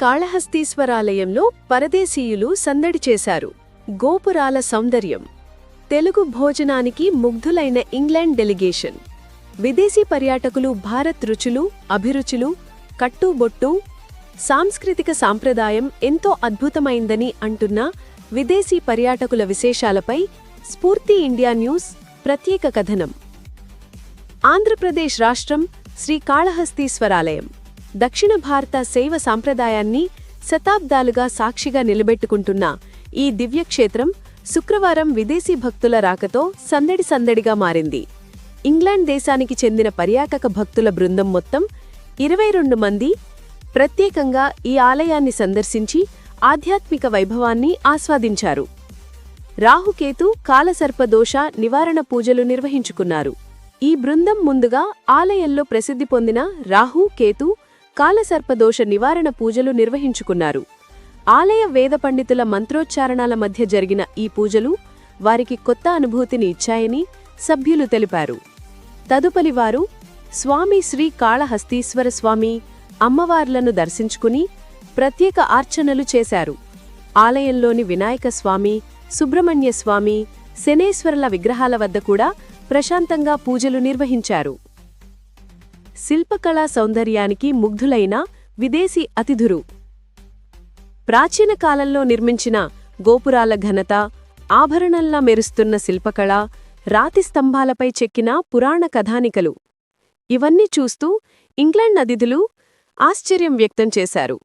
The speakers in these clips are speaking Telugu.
కాళహస్తీశ్వరాలయంలో పరదేశీయులు సందడి చేశారు. గోపురాల సౌందర్యం. తెలుగు భోజనానికి ముగ్ధులైన ఇంగ్లాండ్ డెలిగేషన్. విదేశీ పర్యాటకులు భారత్ రుచులు అభిరుచులు కట్టుబొట్టు సాంస్కృతిక సాంప్రదాయం ఎంతో అద్భుతమైందని అంటున్న విదేశీ పర్యాటకుల విశేషాలపై స్ఫూర్తి ఇండియా న్యూస్ ప్రత్యేక కథనం. ఆంధ్రప్రదేశ్ రాష్ట్రం శ్రీకాళహస్తీశ్వరాలయం దక్షిణ భారత శైవ సాంప్రదాయాన్ని శతాబ్దాలుగా సాక్షిగా నిలబెట్టుకుంటున్న ఈ దివ్యక్షేత్రం శుక్రవారం విదేశీ భక్తుల రాకతో సందడి సందడిగా మారింది. ఇంగ్లాండ్ దేశానికి చెందిన పర్యాటక భక్తుల బృందం మొత్తం ఇరవై రెండు మంది ప్రత్యేకంగా ఈ ఆలయాన్ని సందర్శించి ఆధ్యాత్మిక వైభవాన్ని ఆస్వాదించారు. రాహుకేతు కాలసర్పదోష నివారణ పూజలు నిర్వహించుకున్నారు. ఈ బృందం ముందుగా ఆలయంలో ప్రసిద్ధి పొందిన రాహు కేతు కాలసర్పదోష నివారణ పూజలు నిర్వహించుకున్నారు. ఆలయ వేద పండితుల మంత్రోచ్చారణాల మధ్య జరిగిన ఈ పూజలు వారికి కొత్త అనుభూతిని ఇచ్చాయని సభ్యులు తెలిపారు. తదుపరి వారు స్వామి శ్రీ కాళహస్తీశ్వర స్వామి అమ్మవార్లను దర్శించుకుని ప్రత్యేక ఆర్చనలు చేశారు. ఆలయంలోని వినాయక స్వామి సుబ్రహ్మణ్య స్వామి శనేశ్వరుల విగ్రహాల వద్ద కూడా ప్రశాంతంగా పూజలు నిర్వహించారు. శిల్పకళా సౌందర్యానికి ముగ్ధులైన విదేశీ అతిథురు. ప్రాచీన కాలంలో నిర్మించిన గోపురాల ఘనత ఆభరణంలా మెరుస్తున్న శిల్పకళ రాతి స్తంభాలపై చెక్కిన పురాణ కథానికలు. ఇవన్నీ చూస్తూ ఇంగ్లాండ్ అతిథులు ఆశ్చర్యం వ్యక్తం చేశారు.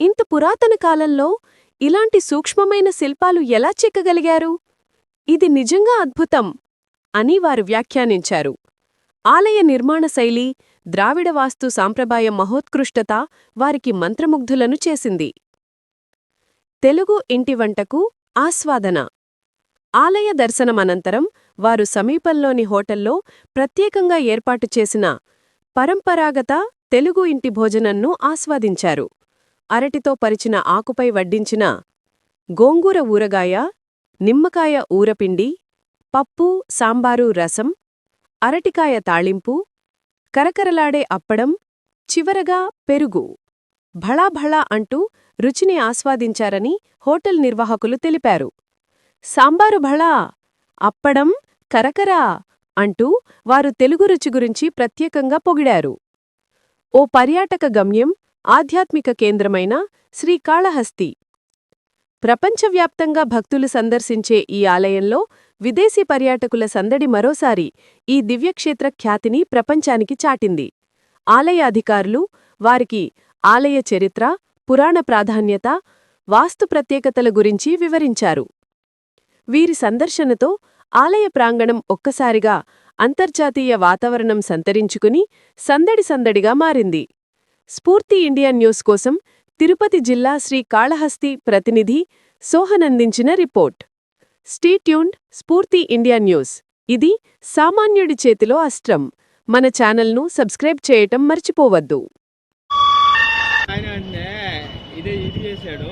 ఇంత పురాతన కాలంలో ఇలాంటి సూక్ష్మమైన శిల్పాలు ఎలా చెక్కగలిగారు? ఇది నిజంగా అద్భుతం అని వారు వ్యాఖ్యానించారు. ఆలయ నిర్మాణ శైలి ద్రావిడ వాస్తు సాంప్రదాయ మహోత్కృష్టత వారికి మంత్రముగ్ధులను చేసింది. తెలుగు ఇంటి వంటకు ఆస్వాదన. ఆలయ దర్శనమనంతరం వారు సమీపంలోని హోటల్లో ప్రత్యేకంగా ఏర్పాటు చేసిన పరంపరాగత తెలుగు ఇంటి భోజనంను ఆస్వాదించారు. అరటితో పరిచిన ఆకుపై వడ్డించిన గోంగూర ఊరగాయ నిమ్మకాయ ఊరపిండి పప్పు సాంబారు రసం అరటికాయ తాళింపు కరకరలాడే అప్పడం చివరగా పెరుగు. భళాభళా అంటూ రుచిని ఆస్వాదించారని హోటల్ నిర్వాహకులు తెలిపారు. సాంబారు భళా అప్పడం కరకరా అంటూ వారు తెలుగు రుచి గురించి ప్రత్యేకంగా పొగిడారు. ఓ పర్యాటక గమ్యం ఆధ్యాత్మిక కేంద్రమైన శ్రీకాళహస్తి ప్రపంచవ్యాప్తంగా భక్తులు సందర్శించే ఈ ఆలయంలో విదేశీ పర్యాటకుల సందడి మరోసారి ఈ దివ్యక్షేత్ర ఖ్యాతిని ప్రపంచానికి చాటింది. ఆలయ అధికారులు వారికి ఆలయ చరిత్ర పురాణ ప్రాధాన్యత వాస్తు ప్రత్యేకతల గురించి వివరించారు. వీరి సందర్శనతో ఆలయ ప్రాంగణం ఒక్కసారిగా అంతర్జాతీయ వాతావరణం సంతరించుకుని సందడి సందడిగా మారింది. స్ఫూర్తి ఇండియా న్యూస్ కోసం తిరుపతి జిల్లా శ్రీ కాళహస్తి ప్రతినిధి సోహనందించిన రిపోర్ట్. స్టీట్యూన్డ్ స్ఫూర్తి ఇండియా న్యూస్. ఇది సామాన్యుడి చేతిలో అస్త్రం. మన ఛానల్ను సబ్స్క్రైబ్ చేయటం మర్చిపోవద్దు. ఇదే ఇది చేశాడు.